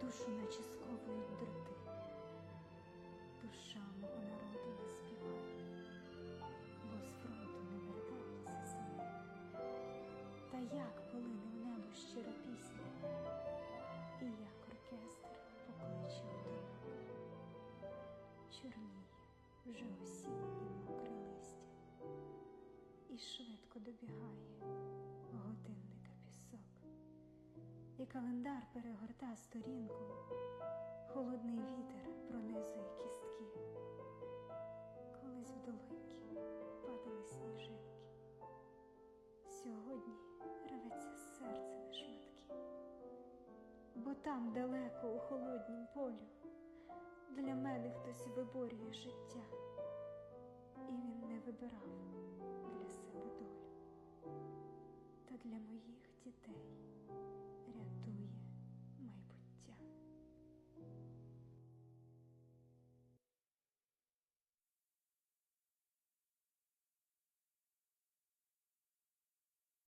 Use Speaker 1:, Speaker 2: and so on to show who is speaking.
Speaker 1: душу наче сковують дроти. Душа мого народу не співає, бо з фронту не вертається сини. Та як полине в небо щира пісня, і як оркестр покличе одину. Чорніє вже осіннє мокре листя, і швидко добігає і календар перегорта сторінку, холодний вітер пронизує кістки. Колись в падали сніжинки. Сьогодні рветься серце на шматки, бо там далеко у холоднім полю для мене хтось виборює життя, і він не вибирав для моїх дітей. Рятуй.